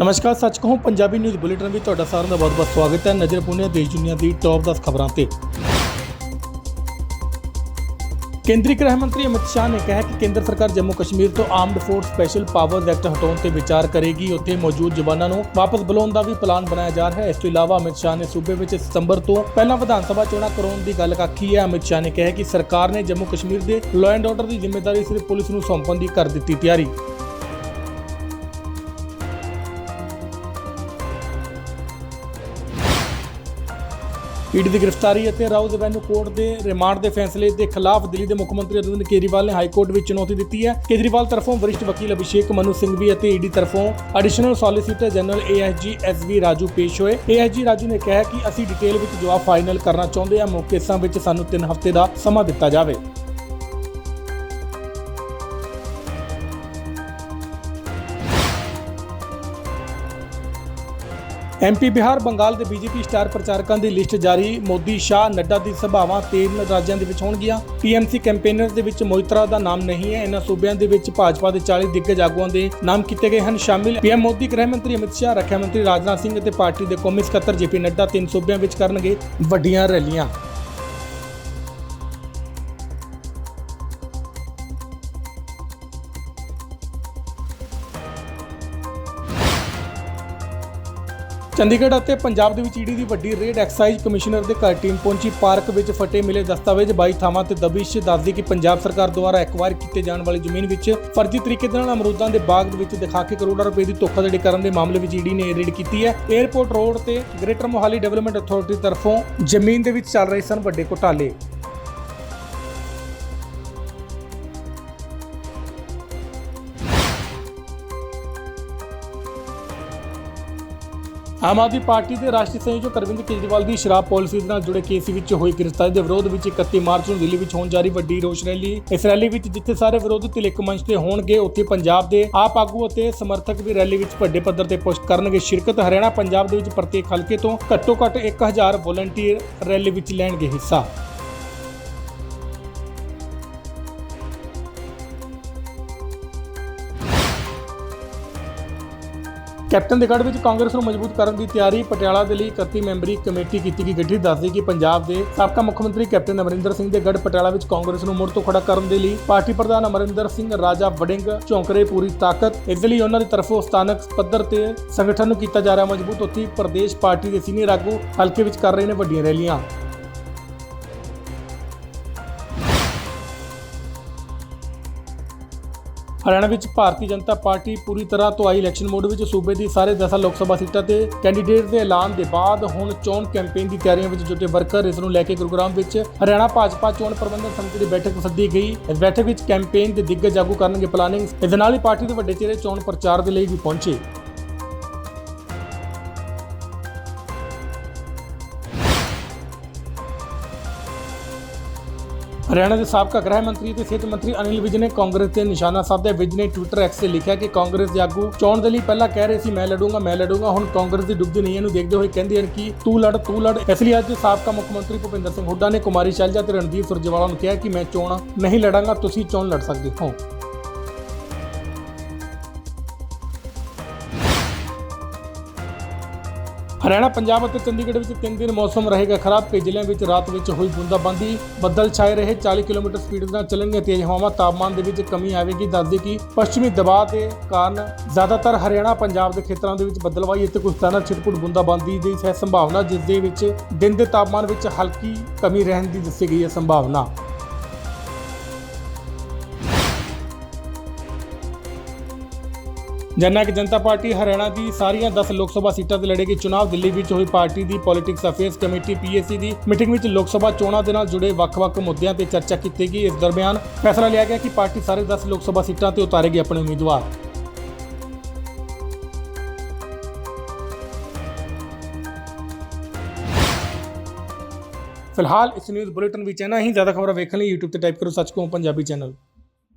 ਨਮਸਕਾਰ, ਸੱਚ ਕਹੂੰ, ਪੰਜਾਬੀ ਨਿਊਜ਼ ਬੁਲੇਟਿਨ ਵਿੱਚ ਤੁਹਾਡਾ ਸਾਰਿਆਂ ਦਾ ਬਹੁਤ-ਬਹੁਤ ਸਵਾਗਤ ਹੈ ਨਜ਼ਰ ਪੁਣੇ ਦੇਸ਼ ਦੁਨੀਆ ਦੀ ਟੌਪ 10 ਖਬਰਾਂ ਤੇ। ਕੇਂਦਰੀ ਗ੍ਰਹਿ ਮੰਤਰੀ ਅਮਿਤ ਸ਼ਾਹ ਨੇ ਕਿਹਾ ਕਿ ਕੇਂਦਰ ਸਰਕਾਰ ਜੰਮੂ ਕਸ਼ਮੀਰ ਤੋਂ Armed Forces Special Powers Act ਹਟਾਉਣ ਤੇ ਵਿਚਾਰ ਕਰੇਗੀ। ਉੱਥੇ ਮੌਜੂਦ ਜਵਾਨਾਂ ਨੂੰ ਵਾਪਸ ਬੁਲਾਉਣ ਦਾ ਵੀ ਪਲਾਨ ਬਣਾਇਆ ਜਾ ਰਿਹਾ ਹੈ। ਇਸ ਤੋਂ ਇਲਾਵਾ ਅਮਿਤ ਸ਼ਾਹ ਨੇ ਸੂਬੇ ਵਿੱਚ ਸਤੰਬਰ ਤੋਂ ਪਹਿਲਾਂ ਵਿਧਾਨ ਸਭਾ ਚੋਣਾਂ ਕਰਾਉਣ ਦੀ ਗੱਲ ਆਖੀ ਹੈ। ਅਮਿਤ ਸ਼ਾਹ ਨੇ ਕਿਹਾ ਕਿ ਸਰਕਾਰ ਨੇ ਜੰਮੂ ਕਸ਼ਮੀਰ ਦੇ ਲਾਅ ਐਂਡ ਆਰਡਰ ਦੀ ਜ਼ਿੰਮੇਵਾਰੀ ਸਿਰਫ ਪੁਲਿਸ ਨੂੰ ਸੌਂਪਣ ਦੀ ਕਰ ਦਿੱਤੀ ਤਿਆਰੀ। ਈਡੀ ਦੀ ਗ੍ਰਿਫਤਾਰੀ ਅਤੇ ਰਾਉਜ਼ ਐਵੈਨਿਊ ਕੋਰਟ ਦੇ ਰਿਮਾਂਡ ਦੇ ਫੈਸਲੇ ਦੇ ਖਿਲਾਫ ਦਿੱਲੀ ਦੇ ਮੁੱਖ ਮੰਤਰੀ ਅਰਵਿੰਦ ਕੇਜਰੀਵਾਲ ਨੇ ਹਾਈ ਕੋਰਟ ਵਿੱਚ ਚੁਣੌਤੀ ਦਿੱਤੀ ਹੈ। ਕੇਜਰੀਵਾਲ ਤਰਫੋਂ ਵਰਿਸ਼ਠ ਵਕੀਲ ਅਭਿਸ਼ੇਕ, ਮਨੂ ਸਿੰਘਵੀ ਅਤੇ ਈਡੀ ਤਰਫੋਂ additional solicitor general ASG SV Raju ਪੇਸ਼ ਹੋਏ। ਏਐਸਜੀ ਰਾਜੂ ਨੇ ਕਿਹਾ ਕਿ ਅਸੀਂ ਡਿਟੇਲ ਵਿੱਚ ਜਵਾਬ ਫਾਈਨਲ ਕਰਨਾ ਚਾਹੁੰਦੇ ਹਾਂ। ਮੁੱਖ ਕੇਸਾਂ ਵਿੱਚ ਸਾਨੂੰ 3 ਹਫ਼ਤੇ ਦਾ ਸਮਾਂ ਦਿੱਤਾ ਜਾਵੇ। ਐਮਪੀ ਬਿਹਾਰ ਬੰਗਾਲ ਦੇ ਬੀਜੇਪੀ ਸਟਾਰ ਪ੍ਰਚਾਰਕਾਂ ਦੀ ਲਿਸਟ ਜਾਰੀ। ਮੋਦੀ, ਸ਼ਾਹ, ਨੱਡਾ ਦੀ ਸਭਾਵਾਂ ਤਿੰਨ ਰਾਜਾਂ ਦੇ ਵਿੱਚ ਹੋਣਗੀਆਂ। ਟੀਐਮਸੀ ਕੈਂਪੇਨਰਸ ਦੇ ਵਿੱਚ ਮੋਇਤਰਾ ਦਾ ਨਾਮ ਨਹੀਂ ਹੈ। ਇਹਨਾਂ ਸੂਬਿਆਂ ਦੇ ਵਿੱਚ ਭਾਜਪਾ ਦੇ 40 ਦਿੱਗਜ ਆਗੂਆਂ ਦੇ ਨਾਮ ਕੀਤੇ ਗਏ ਹਨ ਸ਼ਾਮਿਲ। ਪੀਐਮ ਮੋਦੀ, ਗ੍ਰਹਿ ਮੰਤਰੀ ਅਮਿਤ ਸ਼ਾਹ, ਰੱਖਿਆ ਮੰਤਰੀ ਰਾਜਨਾਥ ਸਿੰਘ ਅਤੇ ਪਾਰਟੀ ਦੇ ਕੌਮੀ ਸਕੱਤਰ ਜੇਪੀ ਨੱਡਾ ਤਿੰਨ ਸੂਬਿਆਂ ਵਿੱਚ ਕਰਨਗੇ ਵੱਡੀਆਂ ਰੈਲੀਆਂ। ਚੰਡੀਗੜ੍ਹ ਅਤੇ ਪੰਜਾਬ ਦੇ ਵਿੱਚ ਈਡੀ ਦੀ ਵੱਡੀ ਰੇਡ ਐਕਸਾਈਜ਼ ਕਮਿਸ਼ਨਰ ਦੇ ਘਰ ਟੀਮ ਪਹੁੰਚੀ, ਪਾਰਕ ਵਿੱਚ ਫਟੇ ਮਿਲੇ ਦਸਤਾਵੇਜ਼ 22 ਥਾਵਾਂ ਤੇ ਦਬਿਸ਼ ਦੱਸਦੀ ਕਿ ਪੰਜਾਬ ਸਰਕਾਰ ਦੁਆਰਾ ਐਕਵਾਇਰ ਕੀਤੇ ਜਾਣ ਵਾਲੀ ਜ਼ਮੀਨ ਵਿੱਚ ਫਰਜ਼ੀ ਤਰੀਕੇ ਦੇ ਨਾਲ ਅਮਰੂਦਾਂ ਦੇ ਬਾਗ ਵਿੱਚ ਦਿਖਾ ਕੇ ਕਰੋੜਾਂ ਰੁਪਏ ਦੀ ਧੋਖਾਧੜੀ ਕਰਨ ਦੇ ਮਾਮਲੇ ਵਿੱਚ ਈਡੀ ਨੇ ਰੇਡ ਕੀਤੀ ਹੈ। 에ਅਰਪੋਰਟ ਰੋਡ ਤੇ ਗ੍ਰੇਟਰ ਮੋਹਾਲੀ ਡਿਵੈਲਪਮੈਂਟ ਅਥਾਰਟੀ ਤਰਫੋਂ ਜ਼ਮੀਨ ਦੇ ਵਿੱਚ ਚੱਲ ਰਹੇ ਸਨ ਵੱਡੇ ਘੁਟਾਲੇ। ਆਮ ਆਦਮੀ ਪਾਰਟੀ ਦੇ ਰਾਸ਼ਟਰੀ ਸੰਯੋਜਕ ਅਰਵਿੰਦ ਕੇਜਰੀਵਾਲ ਦੀ ਸ਼ਰਾਬ ਪਾਲਿਸੀ ਦੇ ਨਾਲ ਜੁੜੇ ਕੇਸ ਵਿੱਚ ਹੋਈ ਗ੍ਰਿਫਤਾਰੀ ਦੇ ਵਿਰੋਧ ਵਿੱਚ 31 ਮਾਰਚ ਨੂੰ ਦਿੱਲੀ ਵਿੱਚ ਹੋਣ ਜਾ ਰਹੀ ਵੱਡੀ ਰੋਸ ਰੈਲੀ। ਇਸ ਰੈਲੀ ਵਿੱਚ ਜਿੱਥੇ ਸਾਰੇ ਵਿਰੋਧੀ ਧਿਰ ਇੱਕ ਮੰਚ ਤੇ ਹੋਣਗੇ, ਉੱਥੇ ਪੰਜਾਬ ਦੇ ਆਪ ਆਗੂ ਅਤੇ ਸਮਰਥਕ ਵੀ ਰੈਲੀ ਵਿੱਚ ਵੱਡੇ ਪੱਧਰ ਤੇ ਪੁਸ਼ਟ ਕਰਨਗੇ। ਸ਼ਿਰਕਤ ਹਰਿਆਣਾ ਪੰਜਾਬ ਦੇ ਵਿੱਚ ਪ੍ਰਤੀਕ ਹਲਕੇ ਤੋਂ ਘੱਟੋ ਘੱਟ 1000 ਵੋਲੰਟੀਅਰ ਰੈਲੀ ਵਿੱਚ ਲੈਣਗੇ ਹਿੱਸਾ। ਕੈਪਟਨ ਦੇ ਗੜ੍ਹ ਵਿੱਚ ਕਾਂਗਰਸ ਨੂੰ ਮਜ਼ਬੂਤ ਕਰਨ ਦੀ ਤਿਆਰੀ, ਪਟਿਆਲਾ ਦੇ ਲਈ 31 ਮੈਂਬਰੀ ਕਮੇਟੀ ਕੀਤੀ ਗਈ ਗਠਿਤ ਦੱਸਦੀ ਕਿ ਪੰਜਾਬ ਦੇ ਸਾਬਕਾ ਮੁੱਖ ਮੰਤਰੀ ਕੈਪਟਨ ਅਮਰਿੰਦਰ ਸਿੰਘ ਦੇ ਗੜ੍ਹ ਪਟਿਆਲਾ ਵਿੱਚ ਕਾਂਗਰਸ ਨੂੰ ਮੁੜ ਤੋਂ ਖੜਾ ਕਰਨ ਦੇ ਲਈ ਪਾਰਟੀ ਪ੍ਰਧਾਨ ਅਮਰਿੰਦਰ ਸਿੰਘ, ਰਾਜਾ ਵੜਿੰਗ ਝੋਂਕਰੇ ਪੂਰੀ ਤਾਕਤ, ਇਸ ਦੇ ਲਈ ਉਹਨਾਂ ਦੀ ਤਰਫੋਂ ਸਥਾਨਕ ਪੱਧਰ ਤੇ ਸੰਗਠਨ ਨੂੰ ਕੀਤਾ ਜਾ ਰਿਹਾ ਮਜ਼ਬੂਤ, ਉੱਥੇ ਪ੍ਰਦੇਸ਼ ਪਾਰਟੀ ਦੇ ਸੀਨੀਅਰ ਆਗੂ ਹਲਕੇ ਵਿੱਚ ਕਰ ਰਹੇ ਨੇ ਵੱਡੀਆਂ ਰੈਲੀਆਂ। ਹਰਿਆਣਾ ਵਿੱਚ ਭਾਰਤੀ ਜਨਤਾ ਪਾਰਟੀ ਪੂਰੀ ਤਰ੍ਹਾਂ ਤੋਂ ਆਈ ਇਲੈਕਸ਼ਨ ਮੋਡ ਵਿੱਚ। ਸੂਬੇ ਦੀ ਸਾਰੇ 10 ਲੋਕ ਸਭਾ ਸੀਟਾਂ ਤੇ ਕੈਂਡੀਡੇਟ ਦੇ ਐਲਾਨ ਦੇ ਬਾਅਦ ਹੁਣ ਚੋਣ ਕੈਂਪੇਨ ਦੀ ਤਿਆਰੀਆਂ ਵਿੱਚ ਜੁਟੇ ਵਰਕਰ ਇਸ ਨੂੰ ਲੈ ਕੇ ਗੁਰੂਗ੍ਰਾਮ ਵਿੱਚ ਹਰਿਆਣਾ ਭਾਜਪਾ ਚੋਣ ਪ੍ਰਬੰਧਨ ਸਮਿਤੀ ਦੀ ਬੈਠਕ ਸੱਦੀ ਗਈ। ਇਸ ਬੈਠਕ ਵਿੱਚ ਕੈਂਪੇਨ ਦੇ ਦਿੱਗਜ ਆਗੂ ਕਰਨਗੇ ਪਲਾਨਿੰਗ ਇਸ ਦੇ ਨਾਲ ਹੀ ਪਾਰਟੀ ਦੇ ਵੱਡੇ ਚਿਹਰੇ ਚੋਣ ਪ੍ਰਚਾਰ ਦੇ ਲਈ ਵੀ ਪਹੁੰਚੇ। ਹਰਿਆਣਾ ਦੇ ਸਾਬਕਾ ਗ੍ਰਹਿ ਮੰਤਰੀ ਤੇ ਸਿਹਤ ਮੰਤਰੀ ਅਨਿਲ ਵਿਜ ਨੇ ਕਾਂਗਰਸ ਤੇ ਨਿਸ਼ਾਨਾ ਸਾਧਿਆ ਵਿਜ ਨੇ ਟਵਿੱਟਰ ਐਕਸ ਤੇ ਲਿਖਿਆ ਕਿ ਕਾਂਗਰਸ ਦੇ ਆਗੂ ਚੋਣ ਦੇ ਲਈ ਪਹਿਲਾਂ ਕਹਿ ਰਹੇ ਸੀ, ਮੈਂ ਲੜੂੰਗਾ ਮੈਂ ਲੜੂੰਗਾ। ਹੁਣ ਕਾਂਗਰਸ ਦੀ ਡੁੱਬਦੀ ਨਹੀਂ ਨੂੰ ਦੇਖਦੇ ਹੋਏ ਕਹਿੰਦੇ ਹਨ ਕਿ ਤੂੰ ਲੜ ਤੂੰ ਲੜ। ਇਸ ਲਈ ਅੱਜ ਸਾਬਕਾ ਮੁੱਖ ਮੰਤਰੀ ਭੁਪਿੰਦਰ ਸਿੰਘ ਹੁੱਡਾ ਨੇ ਕੁਮਾਰੀ ਸ਼ੈਲਜਾ ਤੇ ਰਣਦੀਪ ਸੁਰਜੇਵਾਲਾ ਨੂੰ ਕਿਹਾ ਕਿ ਮੈਂ ਚੋਣ ਨਹੀਂ ਲੜਾਂਗਾ, ਤੁਸੀਂ ਚੋਣ ਲੜ ਸਕਦੇ ਹੋ। ਹਰਿਆਣਾ, ਪੰਜਾਬ ਅਤੇ ਚੰਡੀਗੜ੍ਹ ਵਿੱਚ ਤਿੰਨ ਦਿਨ ਮੌਸਮ ਰਹੇਗਾ ਖਰਾਬ ਕਈ ਜ਼ਿਲ੍ਹਿਆਂ ਵਿੱਚ ਰਾਤ ਵਿੱਚ ਹੋਈ ਬੂੰਦਾਬਾਂਦੀ। ਬੱਦਲ ਛਾਏ ਰਹੇ 40 ਕਿਲੋਮੀਟਰ ਸਪੀਡ ਨਾਲ ਚੱਲਣਗੀਆਂ ਤੇਜ਼ ਹਵਾਵਾਂ, ਤਾਪਮਾਨ ਦੇ ਵਿੱਚ ਕਮੀ ਆਵੇਗੀ। ਦੱਸਦੀ ਕਿ ਪੱਛਮੀ ਦਬਾਅ ਦੇ ਕਾਰਨ ਜ਼ਿਆਦਾਤਰ ਹਰਿਆਣਾ, ਪੰਜਾਬ ਦੇ ਖੇਤਰਾਂ ਦੇ ਵਿੱਚ ਬੱਦਲਵਾਈ ਅਤੇ ਕੁਝ ਸਥਾਨਾਂ ਛਿਟਪੁਟ ਬੂੰਦਾਬਾਂਦੀ ਦੀ ਹੈ ਸੰਭਾਵਨਾ, ਜਿਸ ਦੇ ਵਿੱਚ ਦਿਨ ਦੇ ਤਾਪਮਾਨ ਵਿੱਚ ਹਲਕੀ ਕਮੀ ਰਹਿਣ ਦੀ ਦੱਸੀ ਗਈ ਹੈ ਸੰਭਾਵਨਾ। ਜਨਨਾਇਕ ਜਨਤਾ ਪਾਰਟੀ ਹਰਿਆਣਾ ਦੀ ਸਾਰੀਆਂ 10 ਲੋਕ ਸਭਾ ਸੀਟਾਂ ਤੇ ਲੜੇਗੀ। ਚੁਣਾਵ ਦਿੱਲੀ ਵਿੱਚ ਹੋਈ ਪਾਰਟੀ ਦੀ ਪੋਲਿਟਿਕਸ ਅਫੇਅਰਸ ਕਮੇਟੀ ਪੀਏਸੀ ਦੀ ਮੀਟਿੰਗ ਵਿੱਚ ਲੋਕ ਸਭਾ ਚੋਣਾਂ ਦੇ ਨਾਲ ਜੁੜੇ ਵੱਖ-ਵੱਖ ਮੁੱਦਿਆਂ ਤੇ ਚਰਚਾ ਕੀਤੀ ਗਈ ਇਸ ਦਰਮਿਆਨ ਫੈਸਲਾ ਲਿਆ ਗਿਆ ਕਿ ਪਾਰਟੀ ਸਾਰੇ 10 ਲੋਕ ਸਭਾ ਸੀਟਾਂ ਤੇ ਉਤਾਰੇਗੀ ਆਪਣੇ ਉਮੀਦਵਾਰ। ਫਿਲਹਾਲ ਇਸ ਨਿਊਜ਼ ਬੁਲੇਟਿਨ ਵਿੱਚ ਇੰਨਾ ਹੀ। ਜ਼ਿਆਦਾ ਖਬਰਾਂ ਵੇਖਣ ਲਈ YouTube ਤੇ ਟਾਈਪ ਕਰੋ ਸੱਚ ਕੋ ਪੰਜਾਬੀ ਚੈਨਲ